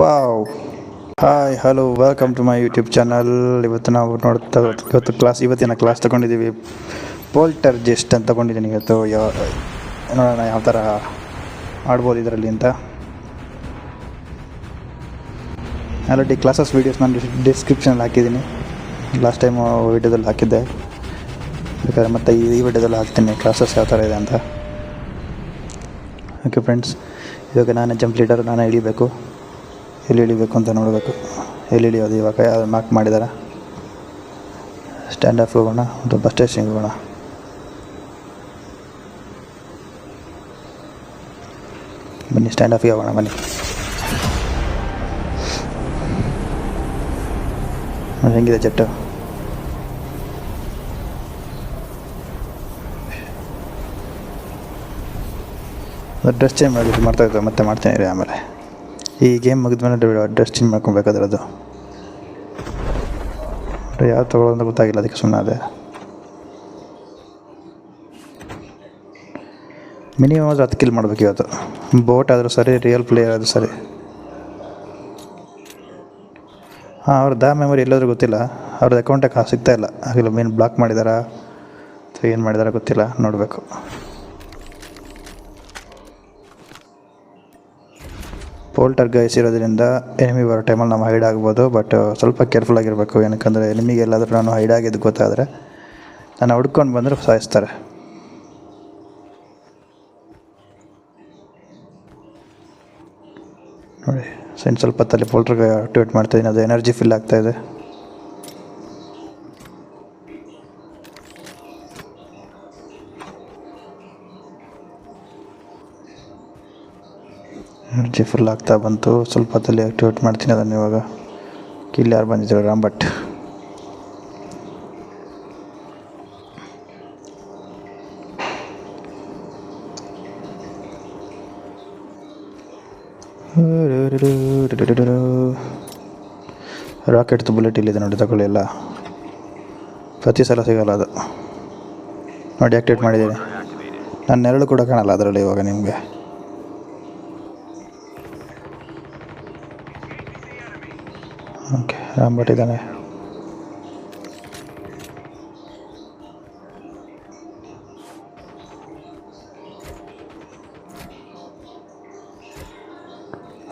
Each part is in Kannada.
Wow hi hello welcome to my YouTube channel ಇವತ್ತು ನಾವು ನೋಡ್ತಾ ಇವತ್ತು ಕ್ಲಾಸ್ ಇವತ್ತಿನ ಕ್ಲಾಸ್ ತೊಗೊಂಡಿದ್ದೀವಿ. ಪೋಲ್ಟರ್ ಜೆಸ್ಟ್ ಅಂತ ತೊಗೊಂಡಿದ್ದೀನಿ ಇವತ್ತು. ಯಾವ ನೋಡೋಣ ಯಾವ ಥರ ಆಡ್ಬೋದು ಇದರಲ್ಲಿ ಅಂತ. ಆಲ್ರೆಡಿ ಕ್ಲಾಸಸ್ ವೀಡಿಯೋಸ್ ನಾನು ಡಿಸ್ಕ್ರಿಪ್ಷನಲ್ಲಿ ಹಾಕಿದ್ದೀನಿ. ಲಾಸ್ಟ್ ಟೈಮು ವೀಡಿಯೋದಲ್ಲಿ ಹಾಕಿದ್ದೆ. ಬೇಕಾದ್ರೆ ಮತ್ತೆ ಈ ವೀಡಿಯೋದಲ್ಲಿ ಹಾಕ್ತೀನಿ. ಕ್ಲಾಸಸ್ ಯಾವ ಥರ ಇದೆ ಅಂತ. ಓಕೆ ಫ್ರೆಂಡ್ಸ್ ಇವಾಗ ನಾನೇ ಜಂಪ್ ಲೀಡರ್ ನಾನೇ ಇಳಿಬೇಕು. ಎಲ್ಲಿ ಇಳಿಬೇಕು ಅಂತ ನೋಡಬೇಕು. ಎಲ್ಲಿ ಇಳಿಯೋದು ಇವಾಗ? ಯಾವ ಮಾರ್ಕ್ ಮಾಡಿದ್ದಾರೆ ಸ್ಟ್ಯಾಂಡ್ ಆಫ್ ಹೋಗೋಣ, ಒಂದು ಬಸ್ ಸ್ಟೇಷನ್ ಹೋಗೋಣ. ಬನ್ನಿ ಸ್ಟ್ಯಾಂಡ್ ಆಫಿಗೆ ಹೋಗೋಣ, ಬನ್ನಿ. ಹೆಂಗಿದೆ ಜೆಟ್ಟು? ಡ್ರೆಸ್ ಚೇಂಜ್ ಮಾಡಿಬಿಟ್ಟು ಮಾಡ್ತಾ ಇದ್ದಾರೆ ಮತ್ತೆ ಮಾಡ್ತೇನೆ ರೀ ಆಮೇಲೆ. ಈ ಗೇಮ್ ಮುಗಿದ್ಮೇಲೆ ಅಡ್ರೆಸ್ ಚೇಂಜ್ ಮಾಡ್ಕೊಬೇಕಾದ್ರೆ ಅದು ತೊಗೊಳ್ಳೋದು ಅಂತ ಗೊತ್ತಾಗಿಲ್ಲ, ಅದಕ್ಕೆ ಸುಮ್ಮನೆ ಅದೇ ಮಿನಿಮಮ್ ಆದರೂ ಹತ್ತು ಕಿಲ್ ಮಾಡ್ಬೇಕು ಇವತ್ತು. ಬೋಟ್ ಆದರೂ ಸರಿ ರಿಯಲ್ ಪ್ಲೇಯರ್ ಆದರೂ ಸರಿ. ಹಾಂ, ಅವ್ರ ದಾ ಮೆಮೊರಿ ಎಲ್ಲಾದರೂ ಗೊತ್ತಿಲ್ಲ. ಅವ್ರದ್ದು ಅಕೌಂಟಕ್ಕೆ ಸಿಗ್ತಾ ಇಲ್ಲ? ಆಗಿಲ್ಲ ಮೇನ್ ಬ್ಲಾಕ್ ಮಾಡಿದಾರಾ? ಅಥವಾ ಏನು ಮಾಡಿದಾರ ಗೊತ್ತಿಲ್ಲ, ನೋಡಬೇಕು. ಪೋಲ್ಟರ್ ಗೈಸ್ ಇರೋದ್ರಿಂದ ಎನಿಮಿ ಬರೋ ಟೈಮಲ್ಲಿ ನಾವು ಹೈಡ್ ಆಗ್ಬೋದು ಬಟ್ ಸ್ವಲ್ಪ ಕೇರ್ಫುಲ್ ಆಗಿರಬೇಕು. ಏನಕ್ಕಂದರೆ ಎನಿಮಿಗೆ ಎಲ್ಲಾದರೂ ನಾನು ಹೈಡ್ ಆಗಿದ್ದು ಗೊತ್ತಾದರೆ ನಾನು ಹುಡ್ಕೊಂಡು ಬಂದರೆ ಸಾಯಿಸ್ತಾರೆ. ನೋಡಿ ಸೊ ಇನ್ನು ಸ್ವಲ್ಪ ತಲೆ ಪೋಲ್ಟ್ರಿಗೆ ಆಕ್ಟಿವೇಟ್ ಮಾಡ್ತಾಯಿದ್ದೀನಿ ಅದು ಎನರ್ಜಿ ಫಿಲ್ ಆಗ್ತಾಯಿದೆ ಎನರ್ಜಿ ಫುಲ್ ಆಗ್ತಾ ಬಂತು. ಸ್ವಲ್ಪ ಹೊತ್ತಲ್ಲಿ ಆಕ್ಟಿವೇಟ್ ಮಾಡ್ತೀನಿ ಅದನ್ನು ಇವಾಗ. ಕಿಲ್ ಯಾರು ಬಂದಿದ್ದಾರೆ ರಾಮ್ ಭಟ್. ರಾಕೆಟ್ದು ಬುಲೆಟ್ ಇಲ್ಲಿದೆ ನೋಡಿ, ತಗೊಳ್ಳಿ ಎಲ್ಲ. ಪ್ರತಿ ಸಲ ಸಿಗಲ್ಲ ಅದು. ನೋಡಿ ಆಕ್ಟಿವೇಟ್ ಮಾಡಿದ್ದೀನಿ. ನನ್ನ ನೆರಳು ಕೂಡ ಕಾಣಲ್ಲ ಅದರಲ್ಲಿ ಇವಾಗ ನಿಮಗೆ. ಓಕೆ ರಾಮ್ ಭಟ್ ಇದ್ದಾನೆ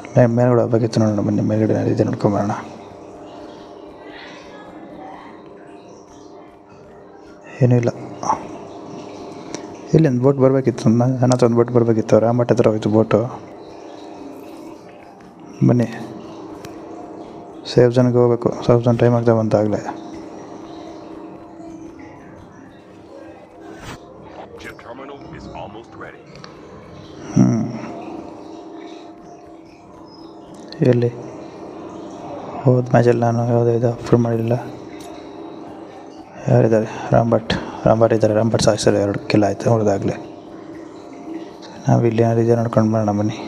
ಅಲ್ಲೇ ಮೇಲ್ಗಡೆ ಹೋಗ್ಬೇಕಿತ್ತು ನೋಡೋಣ ಬನ್ನಿ, ಮೇಲ್ಗಡೆ ಇದೆ ನೋಡ್ಕೊಂಬರೋಣ. ಏನೂ ಇಲ್ಲ. ಇಲ್ಲಿ ಒಂದು ಬೋಟ್ ಬರಬೇಕಿತ್ತು, ನನ್ನ ಹತ್ರ ಒಂದು ಬೋಟ್ ಬರಬೇಕಿತ್ತು ರಾಮ್ ಭಟ್ ಹತ್ರ ಹೋಯ್ತು ಬೋಟು. ಬನ್ನಿ. ಸೇಫ್ ಝೋನ್ಗೆ ಹೋಗ್ಬೇಕು. ಸೇಫ್ ಜನ ಟೈಮ್ ಆಗ್ತಾ ಬಂತಾಗಲೇ ready. ಎಲ್ಲಿ? ಹೋದ ಮ್ಯಾಚಲ್ಲಿ ನಾನು ಯಾವುದೇ ಇದು ಅಪ್ರೂವ್ ಮಾಡಿಲ್ಲ. ಯಾರಿದ್ದಾರೆ? ರಾಮ್ ಭಟ್ ರಾಮ್ ಭಟ್ ಇದ್ದಾರೆ. ರಾಮ್ ಭಟ್ ಸಾಯಿಸ್ತಾರೆ ಎರಡು ಕಿಲ್ಲ ಆಯಿತು ಹೊಡೆದಾಗಲೇ ನಾವಿಲ್ಲಿ ಇದೆ ನೋಡ್ಕೊಂಡು ಬರೋಣ ಬನ್ನಿ.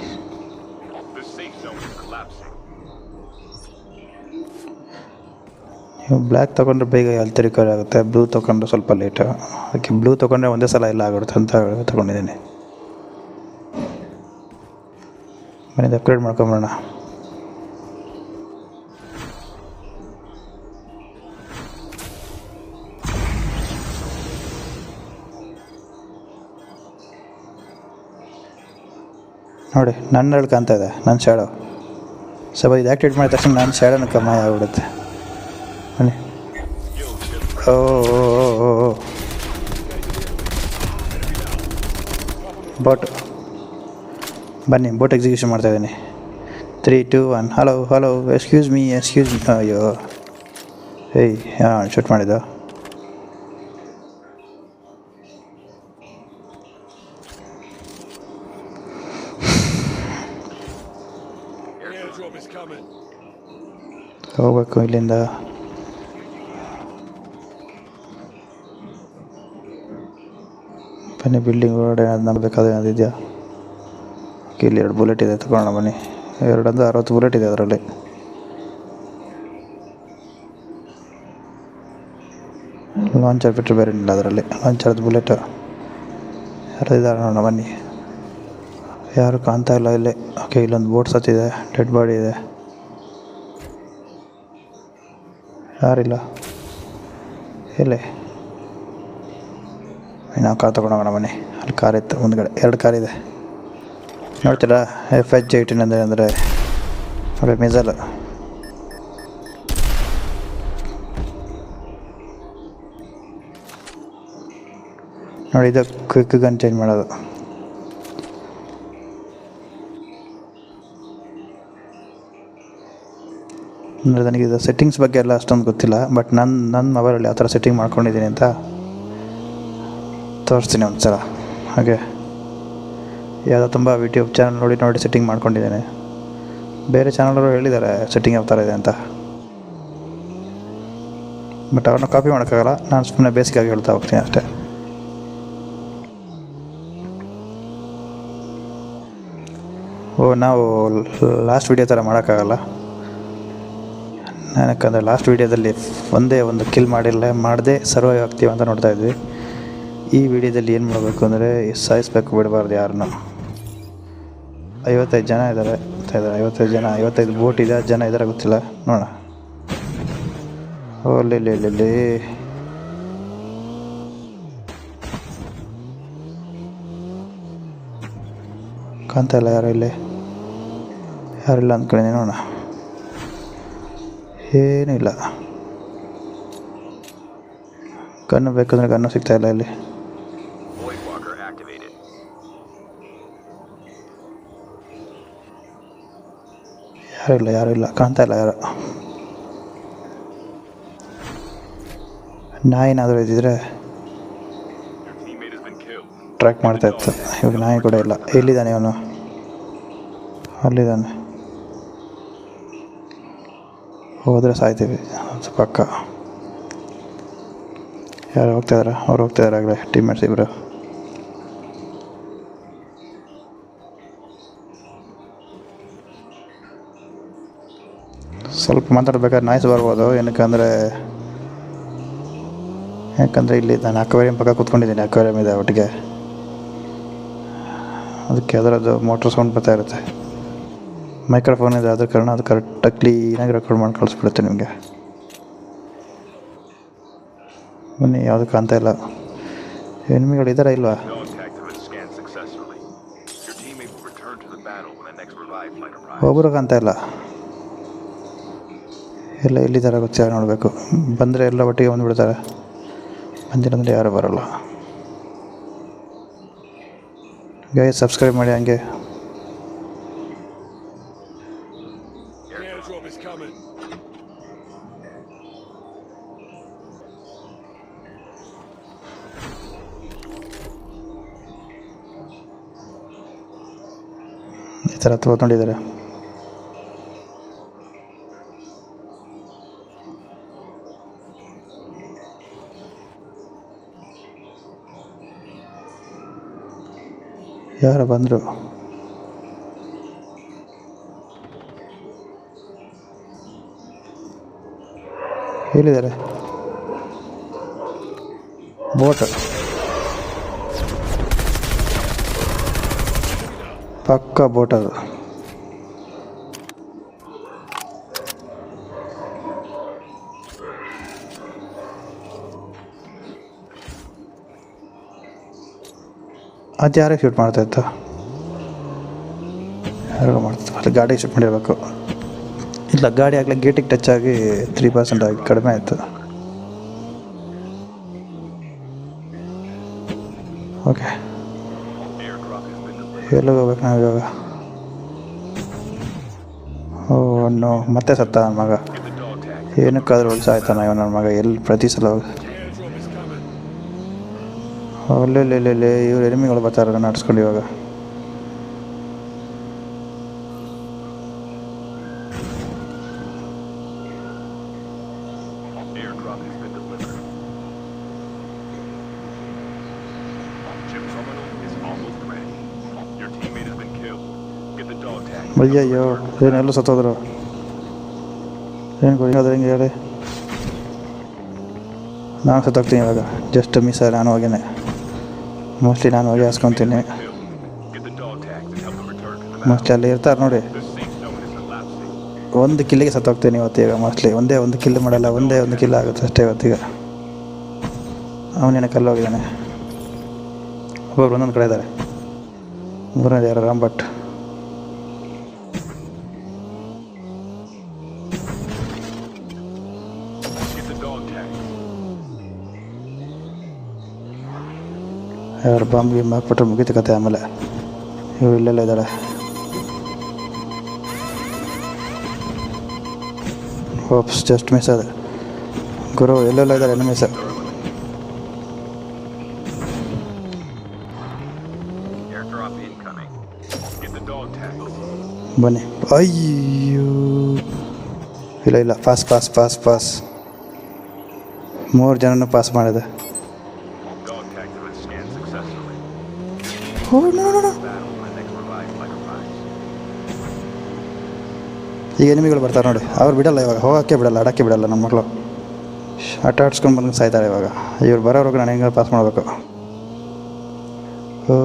ಬ್ಲ್ಯಾಕ್ ತೊಗೊಂಡ್ರೆ ಬೇಗ ಹೆಲ್ತ್ ರಿಕವರಿ ಆಗುತ್ತೆ ಬ್ಲೂ ತೊಗೊಂಡ್ರೆ ಸ್ವಲ್ಪ ಲೇಟು ಅದಕ್ಕೆ ಬ್ಲೂ ತೊಗೊಂಡ್ರೆ ಒಂದೇ ಸಲ ಎಲ್ಲ ಆಗುತ್ತೆ ಅಂತ ತೊಗೊಂಡಿದ್ದೀನಿ. ಮನೇದು ಅಪ್ಗ್ರೇಡ್ ಮಾಡ್ಕೊಂಬರೋಣ ನೋಡಿ ನನ್ನ ಕಾಣ್ತಾ ಇದೆ ನನ್ನ ಶಾಡೋ ಸ್ವಲ್ಪ ಇದು ಆ್ಯಕ್ಟಿವೇಟ್ ಮಾಡಿದ ತಕ್ಷಣ ನನ್ನ ಶಾಡೋನ ಕಮ್ಮಿ ಆಗಿಬಿಡುತ್ತೆ. ಓ, ಓ, ಓ. ಬೋಟ್ ಬನ್ನಿ ಬೋಟ್ ಎಕ್ಸಿಕ್ಯೂಷನ್ ಮಾಡ್ತಾ ಇದ್ದೀನಿ. Three two one hello hello excuse me excuse me ಅಯ್ಯೋ. ಏಯ್ ಹಾಂ ಶೂಟ್ ಮಾಡಿದ್ದು. ಹೋಗ್ಬೇಕು ಇಲ್ಲಿಂದ. ಬನ್ನಿ ಬಿಲ್ಡಿಂಗ್ ಒಳಗಡೆ ನಮ್ಗೆ ಬೇಕಾದ ಏನಾದ್ರು ಇಲ್ಲಿ ಎರಡು ಬುಲೆಟ್ ಇದೆ ತಗೊಳ್ಳೋಣ ಬನ್ನಿ. ಎರಡಂದ್ರೆ ಅರವತ್ತು ಬುಲೆಟ್ ಇದೆ ಅದರಲ್ಲಿ. ಲಾಂಚರ್ ಬಿಟ್ಟರೆ ಬೇರೆ ಇಲ್ಲ ಅದರಲ್ಲಿ. ಲಾಂಚರ್ದು ಬುಲೆಟ್ ಯಾರು ಇದ್ದಾರೆ ನೋಡೋಣ, ಬನ್ನಿ. ಯಾರು ಕಾಣ್ತಾ ಇಲ್ಲ ಇಲ್ಲಿ. ಓಕೆ, ಇಲ್ಲೊಂದು ಬೋಟ್ ಸತ್ತಿದೆ ಡೆಡ್ ಬಾಡಿ ಇದೆ. ಯಾರಿಲ್ಲ? ಎಲ್ಲಿ? ನಾವು ಕಾರ್ ತೊಗೊಂಡೋಗೋಣ ಬನ್ನಿ. ಅಲ್ಲಿ ಕಾರ್ ಇತ್ತು, ಮುಂದ್ಗಡೆ ಎರಡು ಕಾರ್ ಇದೆ. ನೋಡ್ತೀರಾ ಎಫ್ ಎಚ್ ಏಯ್ಟೀನ್ ಅಂದರೆ ಅಂದರೆ ನೋಡಿ ಮಿಸಲ್. ನೋಡಿ, ಇದು ಕ್ವಿಕ್ ಗನ್ ಚೇಂಜ್ ಮಾಡೋದು. ಅಂದರೆ ನನಗೆ ಇದು ಸೆಟ್ಟಿಂಗ್ಸ್ ಬಗ್ಗೆ ಎಲ್ಲ ಅಷ್ಟೊಂದು ಗೊತ್ತಿಲ್ಲ ಬಟ್ ನನ್ನ ನನ್ನ ಮೊಬೈಲಲ್ಲಿ ಯಾವ ಥರ ಸೆಟ್ಟಿಂಗ್ ಮಾಡ್ಕೊಂಡಿದ್ದೀನಿ ಅಂತ ತೋರಿಸ್ತೀನಿ ಒಂದು ಸಲ ಹಾಗೆ. ಯಾವುದೋ ತುಂಬ ಯೂಟ್ಯೂಬ್ ಚಾನಲ್ ನೋಡಿ ನೋಡಿ ಸೆಟ್ಟಿಂಗ್ ಮಾಡ್ಕೊಂಡಿದ್ದೇನೆ. ಬೇರೆ ಚಾನಲವರು ಹೇಳಿದ್ದಾರೆ ಸೆಟ್ಟಿಂಗ್ ಯಾವ ಥರ ಇದೆ ಅಂತ. ಬಟ್ ಅವ್ರನ್ನ ಕಾಪಿ ಮಾಡೋಕ್ಕಾಗಲ್ಲ. ನಾನು ಸುಮ್ಮನೆ ಬೇಸಿಕಾಗಿ ಹೇಳ್ತಾ ಹೋಗ್ತೀನಿ ಅಷ್ಟೇ. ಓ, ನಾವು ಲಾಸ್ಟ್ ವಿಡಿಯೋ ಥರ ಮಾಡೋಕ್ಕಾಗಲ್ಲ. ನಾನು ಯಾಕಂದರೆ ಲಾಸ್ಟ್ ವಿಡಿಯೋದಲ್ಲಿ ಒಂದೇ ಒಂದು ಕಿಲ್ ಮಾಡಿಲ್ಲ, ಮಾಡದೆ ಸರ್ವೈವ್ ಆಗ್ತೀವಿ ಅಂತ ನೋಡ್ತಾ ಇದ್ವಿ. ಈ ವಿಡಿಯೋದಲ್ಲಿ ಏನು ಮಾಡಬೇಕು ಅಂದರೆ ಸಾಯಿಸ್ಬೇಕು ಬಿಡಬಾರ್ದು ಯಾರನ್ನ. ಐವತ್ತೈದು ಜನ ಇದ್ದಾರೆ ಇದ್ದಾರೆ? ಐವತ್ತೈದು ಜನ, ಐವತ್ತೈದು ಬೋಟ್ ಇದೆ ಜನ ಇದ್ದಾರೆ ಗೊತ್ತಿಲ್ಲ. ನೋಡೋಣ. ಓ ಇಲ್ಲಿ ಕಾಣ್ತಾ ಇಲ್ಲ ಯಾರು ಇಲ್ಲಿ? ಯಾರಿಲ್ಲ ಅಂದ್ಕೊಂಡಿದ್ದೀನಿ ನೋಡೋಣ. ಏನೂ ಇಲ್ಲ. ಕಣ್ಣು ಬೇಕಂದ್ರೆ ಕಣ್ಣು ಸಿಗ್ತಾ ಇಲ್ಲ. ಯಾರು ಇಲ್ಲ ಯಾರು ಇಲ್ಲ, ಕಾಣ್ತಾ ಇಲ್ಲ ಯಾರು. ಇದ್ದಿದ್ರೆ has been killed. ಟ್ರ್ಯಾಕ್ ಮಾಡ್ತಾ ಇತ್ತು. ಇವಾಗ ನಾಯಿ ಕೂಡ ಇಲ್ಲ. ಎಲ್ಲಿದ್ದಾನೆ ಅವನು ಅಲ್ಲಿದ್ದಾನೆ. ಹೋದರೆ ಸಾಯ್ತೀವಿ ಪಕ್ಕ. ಯಾರು ಹೋಗ್ತಾಯಿದಾರ ಅವ್ರು ಹೋಗ್ತಾಯಿದಾರೆ ಆಗಲೇ ಟೀಮ್ಮೇಟ್ಸ್ ಇಬ್ಬರು ಸ್ವಲ್ಪ ಮಾತಾಡ್ಬೇಕಾದ್ರೆ ನಾಯ್ಸ್ ಬರ್ಬೋದು. ಏನಕ್ಕೆ ಅಂದರೆ ಯಾಕಂದರೆ ಇಲ್ಲಿ ನಾನು ಅಕ್ವೇರಿಯಂ ಪಕ್ಕ ಕೂತ್ಕೊಂಡಿದ್ದೀನಿ ಅಕ್ವೇರಿಯಂ ಇದೆ ಒಟ್ಟಿಗೆ. ಅದಕ್ಕೆ ಅದರದ್ದು ಮೋಟ್ರ್ ಸೌಂಡ್ ಬರ್ತಾ ಇರುತ್ತೆ. ಮೈಕ್ರೋಫೋನ್ ಇದೆ ಅದ್ರ ಕಾರಣ ಅದು ಕರೆಕ್ಟಾಗಿ ಕ್ಲೀನಾಗಿ ರೆಕಾರ್ಡ್ ಮಾಡಿ ಕಳಿಸ್ಬಿಡುತ್ತೆ ನಿಮಗೆ. ಬನ್ನಿ ಯಾವುದು ಕಾಣ್ತಾ ಇಲ್ಲ. ಎನಿಮಿಗಳು ಇದ್ದಾರಾ ಇಲ್ವಾ. ಒಬ್ಬರು ಕಾಣ್ತಾ ಇಲ್ಲ. ಎಲ್ಲ ಎಲ್ಲಿದ್ದಾರೆ ಗೊತ್ತಿಲ್ಲ, ನೋಡಬೇಕು. ಬಂದರೆ ಎಲ್ಲ ಒಟ್ಟಿಗೆ ಬಂದುಬಿಡ್ತಾರೆ. ಬಂದಿಲ್ಲ ಯಾರೂ ಬರೋಲ್ಲ. ಗೈ ಸಬ್ಸ್ಕ್ರೈಬ್ ಮಾಡಿ ಹಂಗೆ. ಈ ಥರ ತೊಗೊಂಡಿದ್ದಾರೆ ಯಾರು ಬಂದರು? ಹೇಳಿದ್ದಾರೆ ಬೋಟ್ ಪಕ್ಕ ಬೋಟ್ ಅದು. ಅದು ಯಾರಿಗೆ ಶೂಟ್ ಮಾಡ್ತಾ ಇತ್ತು ಯಾರಿಗೂ ಮಾಡ್ತಾ ಅದು ಗಾಡಿಗೆ ಶೂಟ್ ಮಾಡಿರಬೇಕು. ಇಲ್ಲ, ಗಾಡಿ ಆಗಲೇ ಗೇಟಿಗೆ ಟಚ್ ಆಗಿ ತ್ರೀ ಪರ್ಸೆಂಟ್ ಆಗಿ ಕಡಿಮೆ ಆಯಿತು. ಓಕೆ. ಎಲ್ಲಿಗೆ ಹೋಗ್ಬೇಕು ನಾವು ಇವಾಗ? ಓ ನೋ ಮತ್ತೆ ಸತ್ತ ನನ್ನ ಮಗ. ಏನಕ್ಕಾದರೂ ಹೊಲ್ಸ ಆಯ್ತಾನ ಇವ ನನ್ನ ಮಗ. ಎಲ್ಲಿ ಪ್ರತಿ ಸಲ ಹೋಗಿ. ಅಲ್ಲೇ ಇವ್ರು ಎನಿಮಿಗಳು ಬರ್ತಾರೆ ನಡ್ಸ್ಕೊಂಡು ಇವಾಗ Airdrop has been delivered. Chip terminal is almost ready. Your teammate has been killed. Get the dog tag. ಅಯ್ಯಯ್ಯೋ ಏನೆಲ್ಲ ಸತ್ತೋದ್ರು ಏನು ಗೊತ್ತಾದ್ರೆ ಹಿಂಗೆ ಹೇಳಿ ನಾನು ಸತ್ತೋಗ್ತೀನಿ ಇವಾಗ ಜಸ್ಟ್ ಮಿಸ್ ನಾನು ಹೋಗೇನೆ ಮೋಸ್ಟ್ಲಿ ನಾನು ಹೋಗಿ ಹಾಸ್ಕೊತೀನಿ. ಮೋಸ್ಟ್ಲಿ ಅಲ್ಲಿ ಇರ್ತಾರೆ ನೋಡಿ. ಒಂದು ಕಿಲ್ಲಿಗೆ ಸತ್ತೋಗ್ತೀನಿ ಇವತ್ತೀಗ ಮೋಸ್ಟ್ಲಿ ಒಂದೇ ಒಂದು ಕಿಲ್ ಮಾಡಲ್ಲ, ಒಂದೇ ಒಂದು ಕಿಲ್ ಆಗುತ್ತೆ ಅಷ್ಟೇ ಇವತ್ತೀಗ. ಅವನೇನ ಕಲ್ಲೋಗಿದ್ದಾನೆ. ಒಬ್ಬೊಬ್ರು ಒಂದೊಂದು ಕಡೆ ಇದ್ದಾರೆ. ಮೂರನೇದು ಯಾರು, ರಾಮ್ ಭಟ್. ಯಾರು ಬಾಂಬ್ ಗಿಂಬ್ ಹಾಕ್ಬಿಟ್ರೆ ಮುಗಿತು ಕತೆ ಆಮೇಲೆ ಇವ್ರು ಇಲ್ಲೆಲ್ಲ ಇದ್ದಾಳೆ ಹೋಪ್ಸ್ ಜಸ್ಟ್ ಮಿಸ್ ಅದ ಗುರು ಎಲ್ಲೆಲ್ಲ ಇದ್ದಾರೆ ಎಲ್ಲ ಮಿಸ್. ಬನ್ನಿ ಅಯ್ಯೋ ಇಲ್ಲ ಇಲ್ಲ ಪಾಸ್ ಪಾಸ್ ಪಾಸ್ ಪಾಸ್ ಮೂರು ಜನನೂ ಪಾಸ್ ಮಾಡಿದೆ ನೋ no, no. Arrives. ಈಗ ಎನಿಮಿಗಳು ಬರ್ತಾರೆ ನೋಡಿ. ಅವ್ರು ಬಿಡಲ್ಲ ಇವಾಗ. ಹೋಗೋಕ್ಕೆ ಬಿಡಲ್ಲ ಅಡಕ್ಕೆ ಬಿಡಲ್ಲ ನಮ್ಮ ಮಕ್ಕಳು. ಆಟ ಆಡ್ಸ್ಕೊಂಡು ಬಂದು ಸಾಯ್ತಾರೆ ಇವಾಗ. ಇವ್ರು ಬರೋರ್ಗೆ ನಾನು ಹೆಂಗೆ ಪಾಸ್ ಮಾಡಬೇಕು. Oh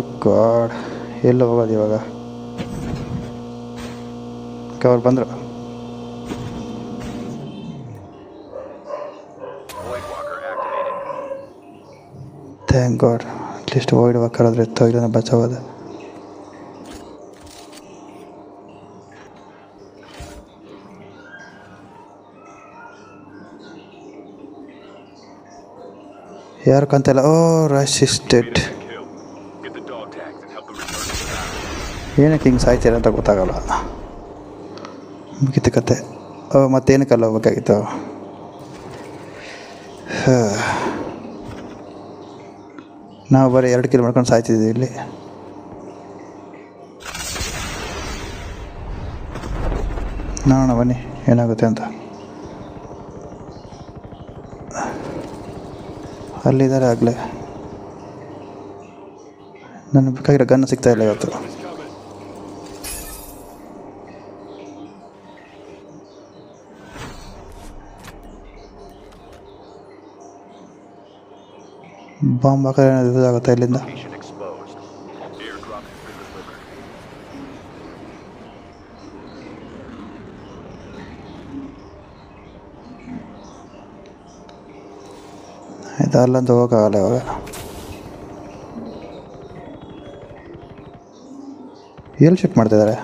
God. ಎಲ್ಲ ಹೋಗೋದು ಇವಾಗ? ಅವ್ರು ಬಂದರು. Thank God. ಅಟ್ಲೀಸ್ಟ್ ಇತ್ತು ಇದನ್ನು ಬಚಾವದ ಯಾರು ಕಂತಲ್ಲ ಓ, ರಸಿಸ್ಟೆಡ್. ಏನಕ್ಕೆ ಹಿಂಗೆ ಸಾಯ್ತೀರ ಅಂತ ಗೊತ್ತಾಗಲ್ಲ. ಮುಗಿತು ಕತೆ. ಓ, ಮತ್ತೇನಕ್ಕಲ್ಲ ಹೋಗ್ಬೇಕಾಗಿತ್ತು? ನಾವು ಬರೀ ಎರಡು ಕಿಲೋ ಮಾಡ್ಕೊಂಡು ಸಾಯ್ತಿದ್ದೀವಿ ಇಲ್ಲಿ. ನೋಡೋಣ ಬನ್ನಿ, ಏನಾಗುತ್ತೆ ಅಂತ. ಅಲ್ಲಿದ್ದಾರೆ ಆಗಲೇ. ನನಗೆ ಬೇಕಾಗಿರೋ ಗನ್ ಸಿಗ್ತಾ ಇಲ್ಲ ಇವತ್ತು. ಬಾಂಬ್ ಹಾಕಿದ್ರೆ ಇದಾಗುತ್ತೆ ಇಲ್ಲಿಂದ? ಅಲ್ಲಂತ ಹೋಗೋಕ್ಕಾಗಲ್ಲ ಇವಾಗ. ಎಲ್ಲಿ ಶಿಫ್ಟ್ ಮಾಡ್ತಿದ್ದಾರೆ?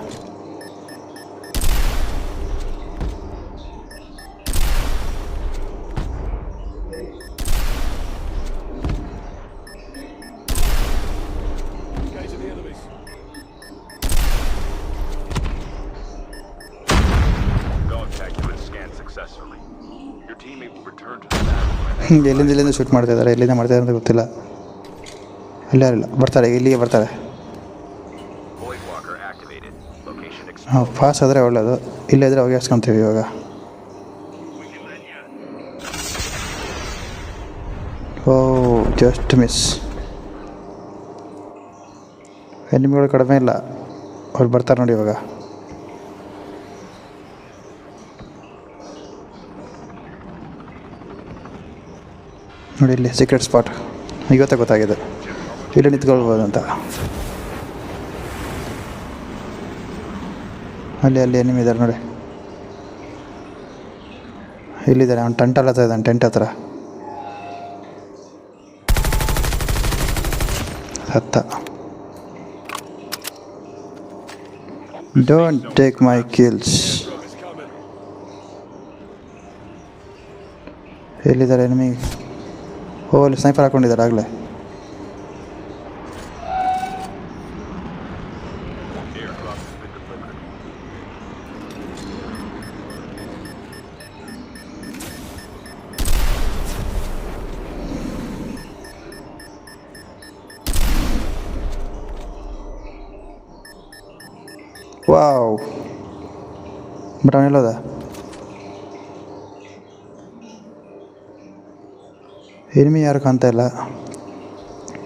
ಎಲ್ಲಿಂದ ಇಲ್ಲಿಂದ ಶೂಟ್ ಮಾಡ್ತಿದ್ದಾರೆ ಎಲ್ಲಿಂದ ಮಾಡ್ತಿದ್ದಾರೆ ಅಂತ ಗೊತ್ತಿಲ್ಲ. ಯಾರಿಲ್ಲ ಬರ್ತಾರೆ, ಇಲ್ಲಿಗೆ ಬರ್ತಾರೆ. ಹಾಂ ಫಾಸ್ಟ್ ಆದರೆ ಒಳ್ಳೆಯದು ಇಲ್ಲದ್ರೆ ಹೋಗಿ ಹಾಸ್ಕೊತೀವಿ ಇವಾಗ. ಓ ಜಸ್ಟ್ ಮಿಸ್ ಎನಿಮಿಗಳು ಕಡಿಮೆ ಇಲ್ಲ, ಅವ್ರು ಬರ್ತಾರೆ ನೋಡಿ ಇವಾಗ. ನೋಡಿ ಇಲ್ಲಿ ಸೀಕ್ರೆಟ್ ಸ್ಪಾಟ್ ಇವತ್ತೇ ಗೊತ್ತಾಗಿದೆ. ಇಲ್ಲಿ ನಿಂತ್ಕೊಳ್ಬೋದು ಅಂತ. ಅಲ್ಲಿ ಅಲ್ಲಿ ಎನಿಮಿ ಇದ್ದಾರೆ ನೋಡಿ. ಇಲ್ಲಿದ್ದಾರೆ ಅವ್ನು ಟೆಂಟ್ ಹತ್ರ ಇದ್ದಾನೆ ಟೆಂಟ್ ಹತ್ರ. ಹತ್ತ ಡೋಂಟ್ ಟೇಕ್ ಮೈ ಕಿಲ್ಸ್ ಎಲ್ಲಿದ್ದಾರೆ ಎನಿಮಿ ಓ ಅಲ್ಲಿ ಸ್ನೈಪರ್ ಹಾಕೊಂಡಿದ್ದಾರೆ ಆಗಲೇ. ವಾವ್ ಬಟ್ ಅವನೆಲ್ಲೋದ ಎನಿಮಿ ಯಾರು ಕಾಣ್ತಾ ಇಲ್ಲ.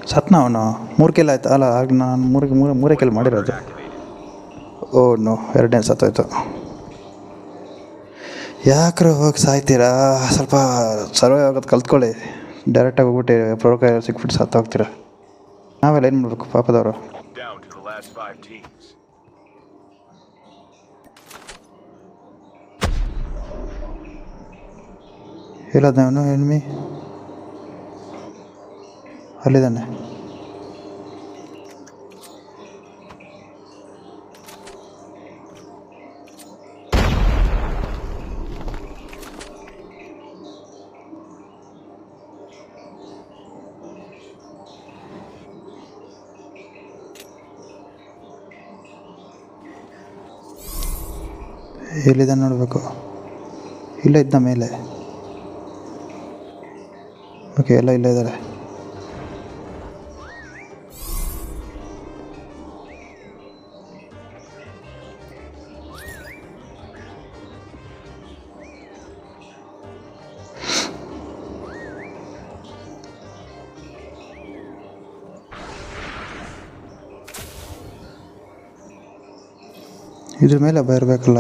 ಸತ್ನ ಅವನು? ಮೂರು ಕೆಲ ಆಯ್ತು? ಅಲ್ಲ ಆಗ ನಾನು ಮೂರು ಮೂರು ಮೂರೇ ಕೆಲ ಮಾಡಿರೋದು. ಓ ನೋ ಎರಡನೇ ಸತ್ತೋಯ್ತು. ಯಾಕ್ರೆ ಹೋಗಿ ಸಾಯ್ತೀರಾ? ಸ್ವಲ್ಪ ಸರ್ವೇ ಆಗೋದು ಕಲ್ತ್ಕೊಳ್ಳಿ. ಡೈರೆಕ್ಟಾಗಿ ಹೋಗ್ಬಿಟ್ಟು ಪ್ರೊಕ ಸಿಕ್ಬಿಟ್ಟು ಸತ್ತ ಹೋಗ್ತೀರಾ ನಾವೆಲ್ಲ ಏನು ಮಾಡಬೇಕು ಪಾಪದವರು? ಹೇಳೋದು ನಾನು ಎಣ್ಮಿ ಅಲ್ಲಿದ್ದಾನೆ. ಎಲ್ಲಿದೆ ನೋಡಬೇಕು. ಇಲ್ಲ ಇದ್ದ ಮೇಲೆ. ಓಕೆ ಎಲ್ಲ ಇಲ್ಲೇ ಇದ್ದಾರೆ. ಇದ್ರ ಮೇಲೆ ಹಬ್ಬ ಇರಬೇಕಲ್ಲ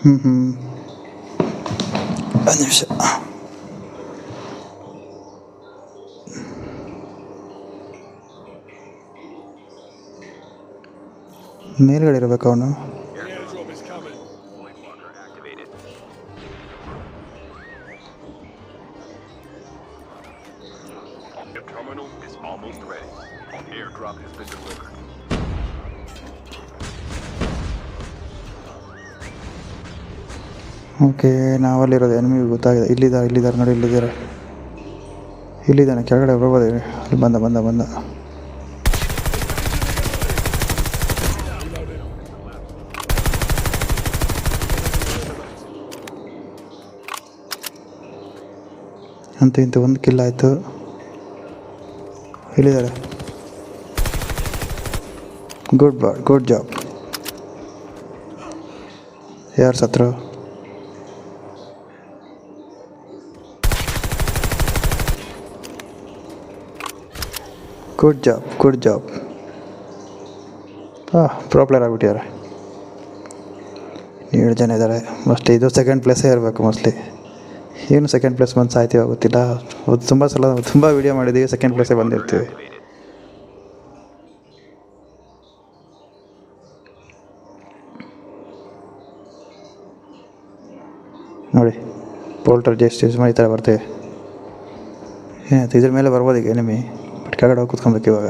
ಹ್ಞೂ ಹ್ಞೂ ಒಂದು ನಿಮಿಷ has ಇರಬೇಕು ಅವನು. ಓಕೆ ನಾವಲ್ಲಿರೋದು ಎನಿಮಿಗೆ ಗೊತ್ತಾಗಿದೆ. ಇಲ್ಲಿದ್ದಾರೆ ಇಲ್ಲಿದ್ದಾರೆ, ನೋಡಿ, ಇಲ್ಲಿದ್ದಾರೆ. ಇಲ್ಲಿದ್ದಾನೆ, ಕೆಳಗಡೆ ಬರ್ಬೋದು ಅಲ್ಲಿ ಬಂದ ಬಂದ ಬಂದ. ಅಂತ ಇಂತ ಒಂದು ಕಿಲ್ ಆಯಿತು. ಹೇಳಿದ್ದಾರೆ ಗುಡ್ ಬಾ ಗುಡ್ ಜಾಬ್ ಯಾರು ಸತ್ರ? ಗುಡ್ ಜಾಬ್ ಗುಡ್ ಜಾಬ್ ಹಾಂ ಪ್ರೋ ಪ್ಲೇಯರ್ ಆಗಿಬಿಟ್ಟಿದ್ದಾರೆ ಏಳು ಜನ ಇದ್ದಾರೆ ಮೋಸ್ಟ್ಲಿ ಇದು ಸೆಕೆಂಡ್ ಪ್ಲೇಸೇ ಇರಬೇಕು ಮೋಸ್ಟ್ಲಿ ಏನು ಸೆಕೆಂಡ್ ಪ್ಲೇಸ್ ಬಂದು ಸಾಯ್ತೀವಿ ಗೊತ್ತಿಲ್ಲ. ತುಂಬ ಸಲ ತುಂಬ ವೀಡಿಯೋ ಮಾಡಿದ್ದೀವಿ ಸೆಕೆಂಡ್ ಪ್ಲೇಸೇ ಬಂದಿರ್ತೀವಿ. ನೋಡಿ ಪೋಲ್ಟರ್ ಜಸ್ಟ್ ಯೂಸ್ ಮಾಡಿ ಈ ಥರ ಬರ್ತೀವಿ ಏನಾಯ್ತು ಇದ್ರ ಮೇಲೆ ಬರ್ಬೋದು ಈಗ ಎನಿಮಿ ಬಟ್ ಕೆಳಗಡೆ ಹೋಗಿ ಕೂತ್ಕೊಬೇಕು ಇವಾಗ.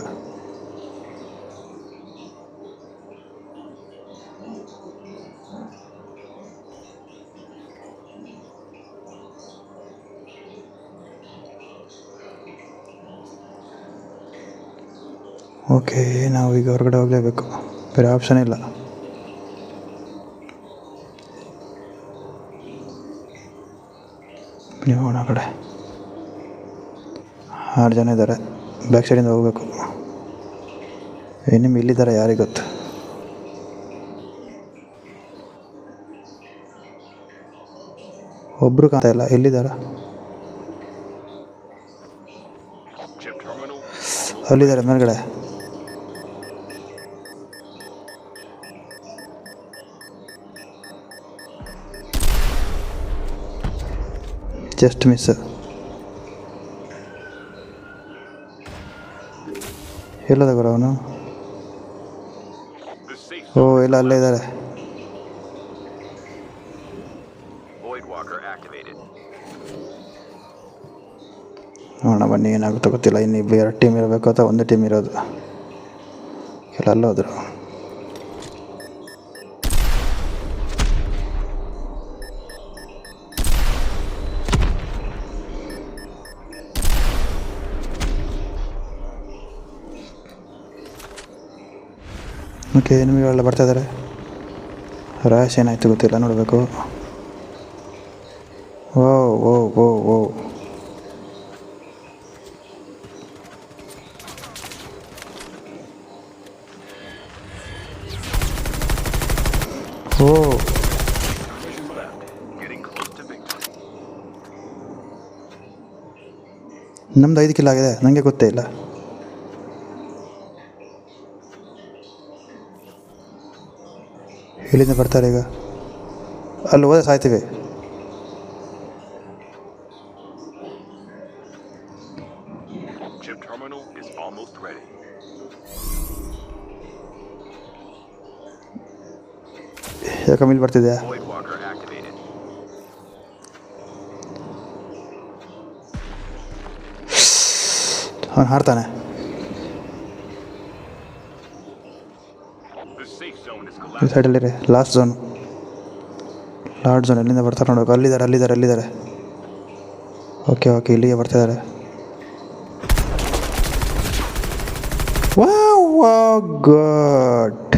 ಓಕೆ, ನಾವು ಈಗ ಹೊರಗಡೆ ಹೋಗಲೇಬೇಕು. ಬೇರೆ ಆಪ್ಷನ್ ಇಲ್ಲ. ನೀವು ಆ ಕಡೆ. ಆರು ಜನ ಇದ್ದಾರೆ. ಬ್ಯಾಕ್ ಸೈಡಿಂದ ಹೋಗಬೇಕು. ನಿಮ್ಮ ಇಲ್ಲಿದ್ದಾರೆ ಯಾರಿಗೆ ಗೊತ್ತು? ಒಬ್ಬರು ಕಾಣ್ತಾ ಇಲ್ಲ. ಎಲ್ಲಿದ್ದಾರ? ಅಲ್ಲಿದ್ದಾರೆ ಮೇಲ್ಗಡೆ. ಜಸ್ಟ್ ಮಿಸ್ ಎಲ್ಲದ ಗುರು ಅವನು? ಓ ಇಲ್ಲ ಅಲ್ಲೇ ಇದ್ದಾರೆ. ನೋಡೋಣ ಬನ್ನಿ ಏನಾಗುತ್ತೋ ಗೊತ್ತಿಲ್ಲ. ಇನ್ನು ಇಬ್ಬರು ಎರಡು ಟೀಮ್ ಇರಬೇಕು ಅಥವಾ ಒಂದು ಟೀಮ್ ಇರೋದು. ಎಲ್ಲ ಅಲ್ಲೋದ್ರು. ಓಕೆ, ನಿಮಗೆಲ್ಲ ಬರ್ತಾ ಇದ್ದಾರೆ ಏನಾಯ್ತು ಗೊತ್ತಿಲ್ಲ, ನೋಡಬೇಕು. ಓ ಓ ಓ ಓ ಓ ನಮ್ದು ಐದು ಕಿಲ್ಲ ಆಗಿದೆ ನನಗೆ ಗೊತ್ತೇ ಇಲ್ಲ. ಎಲ್ಲಿಂದ ಬರ್ತಾರೆ ಈಗ? ಅಲ್ಲಿ ಹೋದ್ರೆ ಸಾಯ್ತೀವಿ. ಯಾಕೆ ಮೇಲೆ ಬರ್ತಿದ್ಯಾ? ಅವನು ಹಾಡ್ತಾನೆ. ಈ ಸೈಡಲ್ಲಿ ರೀ ಲಾಸ್ಟ್ ಝೋನ್ ಲಾಸ್ಟ್ ಝೋನ್ ಎಲ್ಲಿಂದ ಬರ್ತಾರೆ ನೋಡೋಕೆ ಅಲ್ಲಿದ್ದಾರೆ ಅಲ್ಲಿದ್ದಾರೆ ಅಲ್ಲಿದ್ದಾರೆ. ಓಕೆ ಓಕೆ ಇಲ್ಲಿಗೆ ಬರ್ತಿದ್ದಾರೆ ಗಾಡ್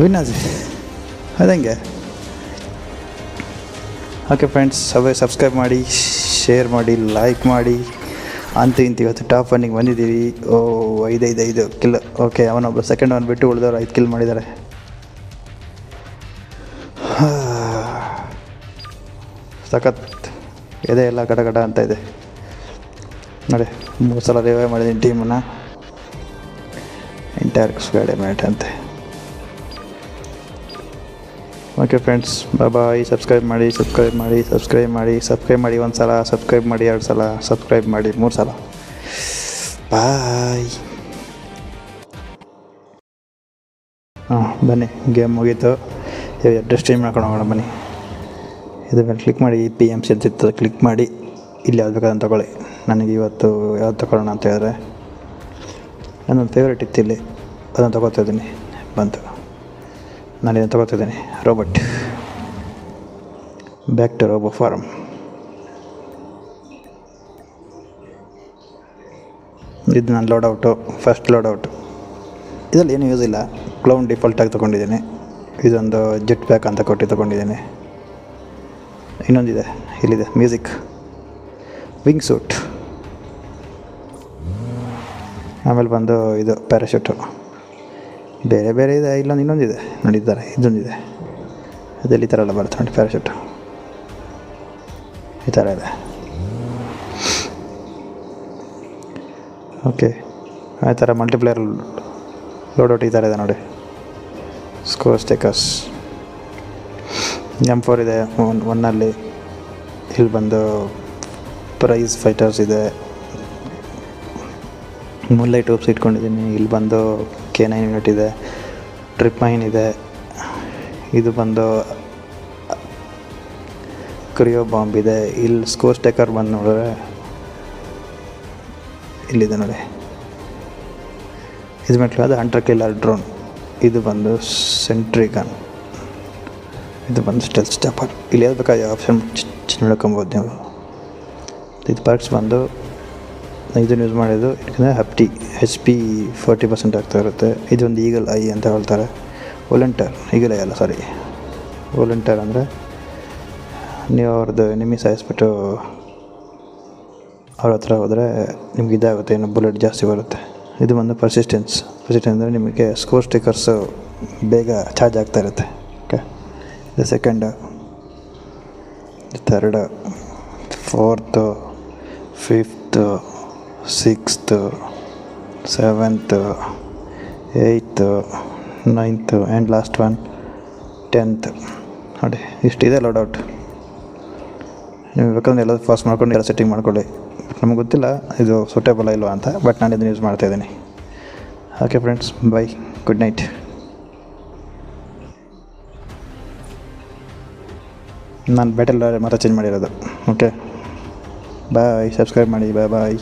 ವಿನಾಜಿ ಅದಂಗೆ. ಓಕೆ ಫ್ರೆಂಡ್ಸ್ ಅವೇ ಸಬ್ಸ್ಕ್ರೈಬ್ ಮಾಡಿ ಶೇರ್ ಮಾಡಿ ಲೈಕ್ ಮಾಡಿ. ಅಂತ ಇಂತ ಇವತ್ತು ಟಾಪ್ ಒನ್ನಿಗೆ ಬಂದಿದ್ದೀವಿ ಓ ಐದೈದು ಐದು ಕಿಲ್ ಓಕೆ ಅವನೊಬ್ಬ ಸೆಕೆಂಡ್ ಅವನು ಬಿಟ್ಟು ಉಳಿದವ್ರು ಐದು ಕಿಲ್ ಮಾಡಿದ್ದಾರೆ. ಸಖತ್ ಎದೆ ಎಲ್ಲ ಗಡ ಗಡ ಅಂತ ಇದೆ. ನೋಡಿ, ಮೂರು ಸಲ ರಿವೈವ್ ಮಾಡಿದ್ದೀನಿ ಟೀಮನ್ನು ಎಂಟೈರ್ ಗಾಡಿ ಮ್ಯಾಟ್ ಅಂತೆ. Okay friends bye bye subscribe ಮಾಡಿ ಸಬ್ಸ್ಕ್ರೈಬ್ ಮಾಡಿ ಸಬ್ಸ್ಕ್ರೈಬ್ ಮಾಡಿ ಸಬ್ಸ್ಕ್ರೈಬ್ ಮಾಡಿ ಒಂದು ಸಲ ಸಬ್ಸ್ಕ್ರೈಬ್ ಮಾಡಿ ಎರಡು ಸಲ ಸಬ್ಸ್ಕ್ರೈಬ್ ಮಾಡಿ ಮೂರು ಸಲ. ಬಾಯ್ ಹಾಂ, ಬನ್ನಿ ಗೇಮ್ ಮುಗೀತು. ಎರಡು ಸ್ಟ್ರೀಮ್ ಮಾಡ್ಕೊಂಡು ಹೋಗೋಣ ಬನ್ನಿ. ಇದ್ರ ಮೇಲೆ ಕ್ಲಿಕ್ ಮಾಡಿ ಪಿ ಎಂ ಸಿ ಅಂತ ಕ್ಲಿಕ್ ಮಾಡಿ. ಇಲ್ಲಿ ಯಾವ್ದು ಬೇಕಾದಂತ ತಗೊಳ್ಳಿ. ನನಗೆ ಇವತ್ತು ಯಾವ್ದು ತಗೊಳ್ಳೋಣ ಅಂತ ಹೇಳಿದ್ರೆ, ನನ್ನ ಫೇವ್ರೇಟ್ ಇತ್ತು ಇಲ್ಲಿ. ಅದನ್ನು ತಗೋತಾ ಇದ್ದೀನಿ. ಬಂತು. ನಾನು ಇದನ್ನು ತಗೋತಿದ್ದೀನಿ robot back to robo form ಇದು ನಾನು load out first load out ಇದರಲ್ಲಿ ಏನು ಯೂಸ್ ಇಲ್ಲ. ಕ್ಲೌನ್ ಡಿಫಾಲ್ಟಾಗಿ ತೊಗೊಂಡಿದ್ದೀನಿ. ಇದೊಂದು ಜೆಟ್ ಬ್ಯಾಕ್ ಅಂತ ಕೊಟ್ಟು ತೊಗೊಂಡಿದ್ದೀನಿ. ಇನ್ನೊಂದಿದೆ. ಇಲ್ಲಿದೆ. ಮ್ಯೂಸಿಕ್ ವಿಂಗ್ ಸೂಟ್ ಆಮೇಲೆ ಬಂದು ಇದು ಪ್ಯಾರಾಶೂಟು ಬೇರೆ ಬೇರೆ ಇದೆ. ಇಲ್ಲೊಂದು ಇನ್ನೊಂದಿದೆ. ನೋಡಿದ್ದಾರೆ. ಇದೊಂದಿದೆ. ಅದೆಲ್ಲಿ ಈ ಥರ ಎಲ್ಲ ಬರುತ್ತೆ ನೋಡಿ ಪ್ಯಾರಾಶೂಟು ಈ ಥರ ಇದೆ. ಓಕೆ ಆ ಥರ ಮಲ್ಟಿಪ್ಲೇಯರ್ ಲೋಡೌಟ್ ಈ ಥರ ಇದೆ ನೋಡಿ. ಸ್ಕೋರ್ ಸ್ಟೇಕರ್ಸ್ ಎಂ ಫೋರ್ ಇದೆ, ಒನ್, ಒನ್ನಲ್ಲಿ ಇಲ್ಲಿ ಬಂದು ಪ್ರೈಸ್ ಫೈಟರ್ಸ್ ಇದೆ. ಮುಲ್ಲೈಟ್ ಟೂಬ್ಸ್ ಇಟ್ಕೊಂಡಿದ್ದೀನಿ. ಇಲ್ಲಿ ಬಂದು ಕೆ ನೈನ್ ಯೂನಿಟ್ ಇದೆ ಟ್ರಿಪ್ ಮೈನ್ ಇದೆ. ಇದು ಬಂದು ಕ್ರಿಯೋ ಬಾಂಬ್ ಇದೆ. ಇಲ್ಲಿ ಸ್ಕೋರ್ ಸ್ಟೇಕರ್ ಬಂದು ನೋಡಿದ್ರೆ ಇಲ್ಲಿದೆ ನೋಡಿ. ಇದು ಮೆಟ್ಲು, ಅದು ಡ್ರೋನ್ ಇದು ಬಂದು ಸೆಂಟ್ರಿಗನ್ ಇದು ಬಂದು ಸ್ಟೆಲ್ ಸ್ಟಾಪರ್ ಇಲ್ಲಿ ಯಾವ್ದು ಆಪ್ಷನ್ ನೋಡ್ಕೊಬೋದು ನೀವು. ಇದು ಪರ್ಕ್ಸ್ ಬಂದು ಇದನ್ನು ಯೂಸ್ ಮಾಡಿದ್ದು ಯಾಕಂದರೆ fifty H P forty percent ಆಗ್ತಾ ಇರುತ್ತೆ. ಇದೊಂದು ಈಗಲ್ ಐ ಅಂತ ಹೇಳ್ತಾರೆ. ವಾಲಂಟರ್ ಈಗಲ್ ಐ ಅಲ್ಲ ಸಾರಿ ವಾಲಂಟರ್ ಅಂದರೆ ನೀವು ಅವ್ರದ್ದು ನಿಮಗೆ ಸಾಯಿಸ್ಬಿಟ್ಟು ಅವ್ರ ಹತ್ರ ಹೋದರೆ ನಿಮ್ಗೆ ಇದಾಗುತ್ತೆ ಇನ್ನು ಬುಲೆಟ್ ಜಾಸ್ತಿ ಬರುತ್ತೆ. ಇದು ಬಂದು ಪರ್ಸಿಸ್ಟೆನ್ಸ್ ಪರ್ಸಿಸ್ಟೆನ್ಸ್ ಅಂದರೆ ನಿಮಗೆ ಸ್ಕೋರ್ ಸ್ಟಿಕರ್ಸು ಬೇಗ ಚಾರ್ಜ್ ಆಗ್ತಾ ಇರುತ್ತೆ. ಇದು second third fourth fifth sixth seventh eighth ninth and last one tenth ನೋಡಿ, ಇಷ್ಟಿದೆ ಡೌಟ್ ನೀವು ಬೇಕಂದ್ರೆ ಎಲ್ಲ ಫಾಸ್ಟ್ ಮಾಡ್ಕೊಂಡು ಎಲ್ಲ ಸೆಟ್ಟಿಂಗ್ ಮಾಡ್ಕೊಳ್ಳಿ. ನಮ್ಗೆ ಗೊತ್ತಿಲ್ಲ ಇದು ಸೂಟೇಬಲ್ ಇಲ್ವಾ ಅಂತ ಬಟ್ ನಾನು ಇದನ್ನು ಯೂಸ್ ಮಾಡ್ತಾಯಿದ್ದೀನಿ okay friends bye good night ನಾನು ಬ್ಯಾಟಲ್ ಮಾತ್ರ ಚೇಂಜ್ ಮಾಡಿರೋದು. ಓಕೆ ಬಾಯ್ ಸಬ್ಸ್ಕ್ರೈಬ್ ಮಾಡಿ. Bye bye